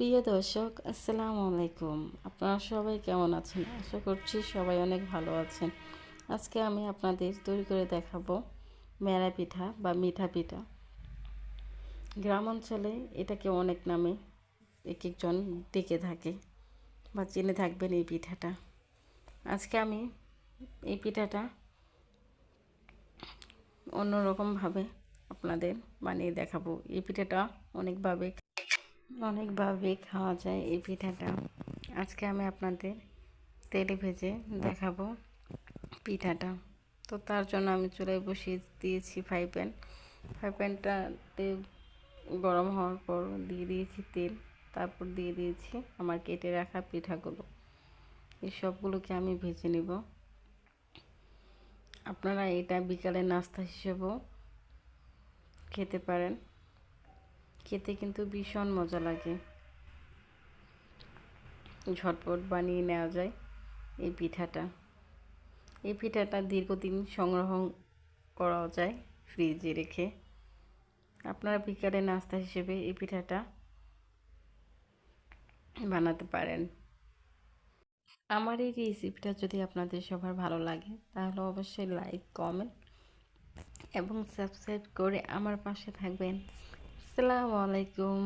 প্রিয় দর্শক, আসসালামু আলাইকুম। আপনারা সবাই কেমন আছেন? আশা করছি সবাই অনেক ভালো আছেন। আজকে আমি আপনাদের তৈরি করে দেখাবো মেরা পিঠা বা মিঠা পিঠা। গ্রাম অঞ্চলে এটাকে অনেক নামে এক একজন ডেকে থাকে বা চিনে থাকবেন এই পিঠাটা। আজকে আমি এই পিঠাটা অন্যরকমভাবে আপনাদের বানিয়ে দেখাবো। এই পিঠাটা অনেকভাবে অনেকভাবে খাওয়া যায় এই পিঠাটা। আজকে আমি আপনাদের তেলে ভেজে দেখাবো পিঠাটা। তো তার জন্য আমি চুলায় বসিয়ে দিয়েছি ফ্রাই প্যান। ফ্রাই প্যানটাতে গরম হওয়ার পর দিয়ে দিয়েছি তেল। তারপর দিয়ে দিয়েছি আমার কেটে রাখা পিঠাগুলো। এই সবগুলোকে আমি ভেজে নেব। আপনারা এটা বিকালে নাস্তা হিসেবেও খেতে পারেন। খেতে কিন্তু ভীষণ মজা লাগে। ঝটপট বানিয়ে নেওয়া যায় এই পিঠাটা। এই পিঠাটা দীর্ঘদিন সংগ্রহ করা যায় ফ্রিজে রেখে। আপনারা বিকালে নাস্তা হিসেবে এই পিঠাটা বানাতে পারেন। আমার এই রেসিপিটা যদি আপনাদের সবার ভালো লাগে, তাহলে অবশ্যই লাইক, কমেন্ট এবং সাবস্ক্রাইব করে আমার পাশে থাকবেন। আসসালামু আলাইকুম